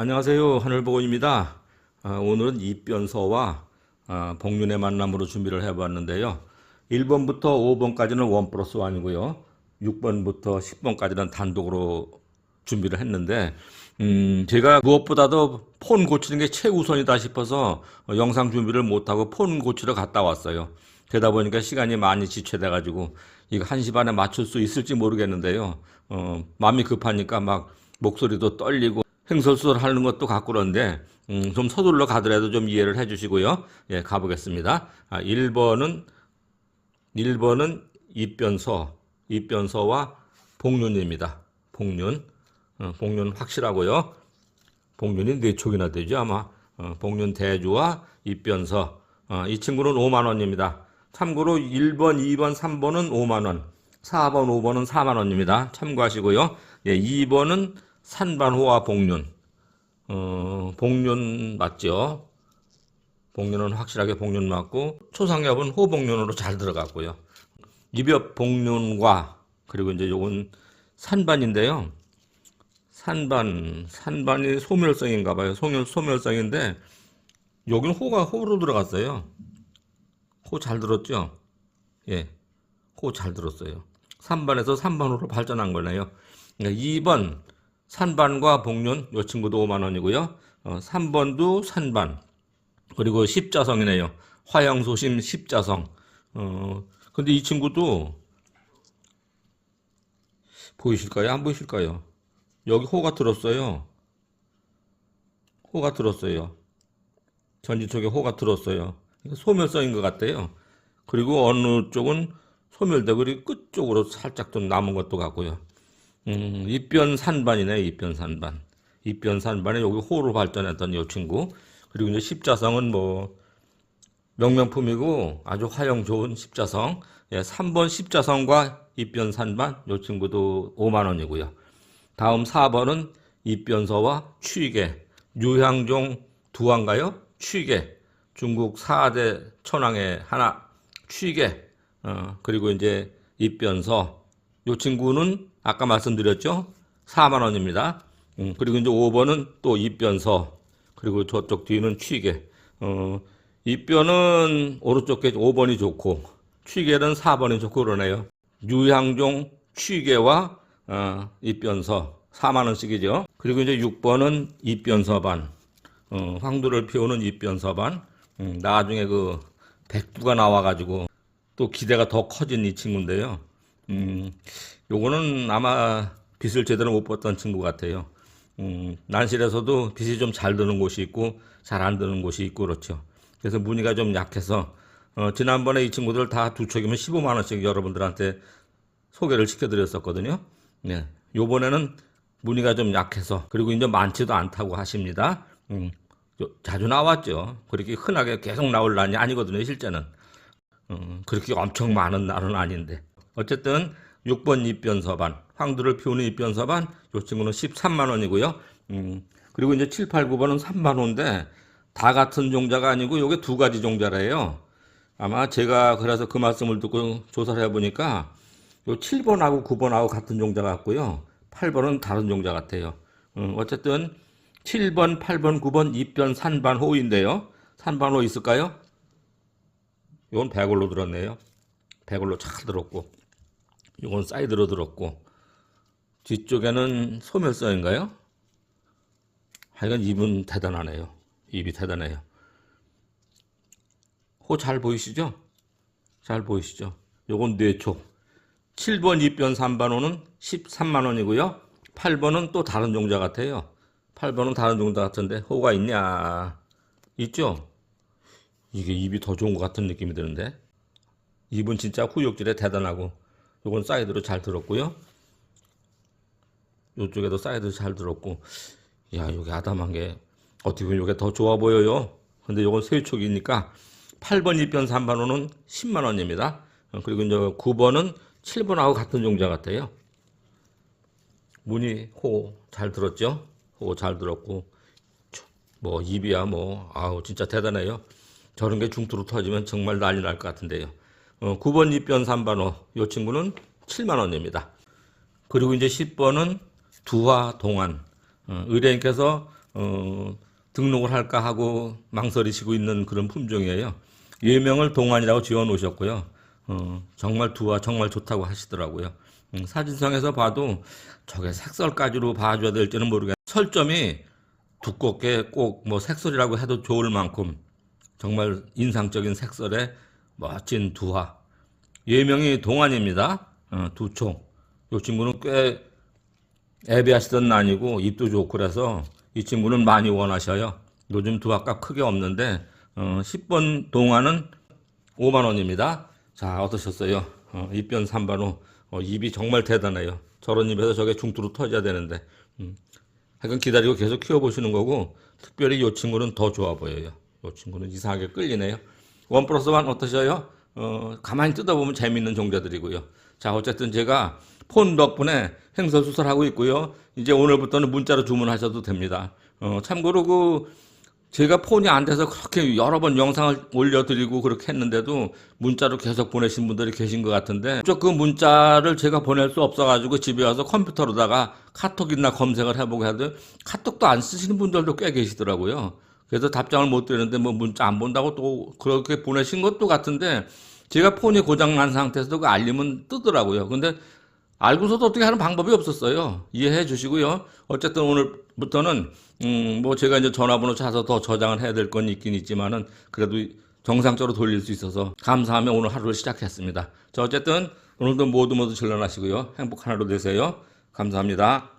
안녕하세요. 하늘보건입니다. 아, 오늘은 입변서와 아, 복륜의 만남으로 준비를 해봤는데요. 1번부터 5번까지는 원 플러스 원이고요. 6번부터 10번까지는 단독으로 준비를 했는데 음, 제가 무엇보다도 폰 고치는 게 최우선이다 싶어서 어, 영상 준비를 못하고 폰 고치러 갔다 왔어요. 되다 보니까 시간이 많이 지체돼 가지고 이거 1시 반에 맞출 수 있을지 모르겠는데요. 어, 마음이 급하니까 막 목소리도 떨리고 행설수설 하는 것도 같고 그런데 음, 좀 서둘러 가더라도 좀 이해를 해주시고요. 예, 가보겠습니다. 아, 1번은 1번은 입변서, 입변서와 복륜입니다. 복륜, 어, 복륜 확실하고요. 복륜이 네 촉이나 되죠 아마. 어, 복륜 대주와 입변서. 어, 이 친구는 5만 원입니다. 참고로 1번, 2번, 3번은 5만 원, 4번, 5번은 4만 원입니다. 참고하시고요. 예, 2번은 산반호와 복륜. 어, 복륜 맞죠? 복륜은 확실하게 복륜 맞고 초상엽은 호복륜으로 잘 들어갔고요. 입엽 복륜과 그리고 이제 요건 산반인데요. 산반, 산반이 소멸성인가 봐요. 소멸, 소멸성인데 여기는 호가 호로 들어갔어요. 호 잘 들었죠? 예. 호 잘 들었어요. 3반에서 3반으로 발전한 거네요. 그러니까 2번 산반과 복륜 요 친구도 5만 원이고요. 어, 3번도 산반 그리고 십자성이네요. 화영소심 십자성. 어 근데 이 친구도 보이실까요? 안 보이실까요? 여기 호가 들었어요. 호가 들었어요. 전지 쪽에 호가 들었어요. 소멸성인 것 같아요. 그리고 어느 쪽은 소멸되고 그리고 끝쪽으로 살짝 좀 남은 것도 같고요. 음, 입변산반이네, 입변산반. 입변산반에 여기 호로 발전했던 이 친구. 그리고 이제 십자성은 뭐, 명명품이고 아주 활용 좋은 십자성. 예, 3번 십자성과 입변산반, 이 친구도 5만원이고요. 다음 4번은 입변서와 취계. 유향종 두한가요? 취계. 중국 4대 천왕의 하나. 취계. 어, 그리고 이제 입변서. 이 친구는 아까 말씀드렸죠? 4만 원입니다. 음, 그리고 이제 5번은 또 입변서. 그리고 저쪽 뒤는 취계. 어, 입변은 오른쪽 게 5번이 좋고 취계는 4번이 좋고 그러네요. 유향종 취계와 어, 입변서 4만 원씩이죠. 그리고 이제 6번은 입변서반. 어, 황도를 피우는 입변서반. 음, 나중에 그 백두가 나와가지고 또 기대가 더 커진 이 친구인데요. 음, 요거는 아마 빛을 제대로 못 봤던 친구 같아요. 음, 난실에서도 빛이 좀 잘 드는 곳이 있고 잘 안 드는 곳이 있고 그렇죠. 그래서 무늬가 좀 약해서 어, 지난번에 이 친구들 다 두 척이면 15만 원씩 여러분들한테 소개를 시켜드렸었거든요. 네, 요번에는 무늬가 좀 약해서 그리고 이제 많지도 않다고 하십니다. 음, 요- 자주 나왔죠. 그렇게 흔하게 계속 나올 날이 아니거든요, 실제는. 음, 그렇게 엄청 많은 날은 아닌데. 어쨌든 6번 입변서반, 황두를 피우는 입변서반, 요 친구는 13만 원이고요. 음, 그리고 이제 7, 8, 9번은 3만 원인데 다 같은 종자가 아니고 요게 두 가지 종자래요. 아마 제가 그래서 그 말씀을 듣고 조사를 해보니까 요 7번하고 9번하고 같은 종자 같고요. 8번은 다른 종자 같아요. 음, 어쨌든 7번, 8번, 9번 입변 산반 호인데요. 산반 호 있을까요? 이건 백골로 들었네요. 백골로 잘 들었고, 이건 사이드로 들었고, 뒤쪽에는 소멸성인가요? 하여간 입은 대단하네요. 입이 대단해요. 호 잘 보이시죠? 잘 보이시죠? 요건 뇌촉. 7번 입변 3반 호는 13만 원이고요. 8번은 또 다른 종자 같아요. 8번은 다른 종자 같은데 호가 있냐? 있죠? 이게 입이 더 좋은 것 같은 느낌이 드는데 입은 진짜 후육질에 대단하고 요건 사이드로 잘 들었고요. 요쪽에도 사이드 잘 들었고. 야 요게 아담한 게 어떻게 보면 요게 더 좋아 보여요. 근데 요건 세촉이니까 8번 입변 3반호는 10만 원입니다. 어, 그리고 이제 9번은 7번하고 같은 종자 같아요. 문이 호 잘 들었죠? 호 잘 들었고. 뭐 입이야 뭐. 아우 진짜 대단해요. 저런 게 중투로 터지면 정말 난리 날 것 같은데요. 어, 9번 입변 3반호 이 친구는 7만 원입니다. 그리고 이제 10번은 두화 동안 어, 의뢰인께서 어, 등록을 할까 하고 망설이시고 있는 그런 품종이에요. 예명을 동안이라고 지어 놓으셨고요. 어, 정말 두와 정말 좋다고 하시더라고요. 음, 사진상에서 봐도 저게 색설까지로 봐줘야 될지는 모르겠는데 설점이 두껍게 꼭 뭐 색설이라고 해도 좋을 만큼 정말 인상적인 색설의 멋진 두화. 예명이 동안입니다. 어, 두총. 이 친구는 꽤 애비하시던 난이고 입도 좋고 그래서 이 친구는 많이 원하셔요. 요즘 두화값 크게 없는데 어, 10번 동안은 5만 원입니다. 자 어떠셨어요? 어, 입변 3반 호 어, 입이 정말 대단해요. 저런 입에서 저게 중투로 터져야 되는데 음. 하여간 기다리고 계속 키워보시는 거고 특별히 이 친구는 더 좋아 보여요. 이 친구는 이상하게 끌리네요. 원 플러스 원 어떠셔요? 어, 가만히 뜯어보면 재밌는 종자들이고요. 자, 어쨌든 제가 폰 덕분에 행설 수설하고 있고요. 이제 오늘부터는 문자로 주문하셔도 됩니다. 어, 참고로 그 제가 폰이 안 돼서 그렇게 여러 번 영상을 올려드리고 그렇게 했는데도 문자로 계속 보내신 분들이 계신 것 같은데 그 문자를 제가 보낼 수 없어가지고 집에 와서 컴퓨터로다가 카톡이나 검색을 해보고 해도 카톡도 안 쓰시는 분들도 꽤 계시더라고요. 그래서 답장을 못 드리는데 뭐 문자 안 본다고 또 그렇게 보내신 것도 같은데 제가 폰이 고장난 상태에서도 그 알림은 뜨더라고요. 근데 알고서도 어떻게 하는 방법이 없었어요. 이해해 주시고요. 어쨌든 오늘부터는 음, 뭐 제가 이제 전화번호 찾아서 더 저장을 해야 될 건 있긴 있지만은 그래도 정상적으로 돌릴 수 있어서 감사하며 오늘 하루를 시작했습니다. 자, 어쨌든 오늘도 모두 모두 즐거나시고요. 행복한 하루 되세요. 감사합니다.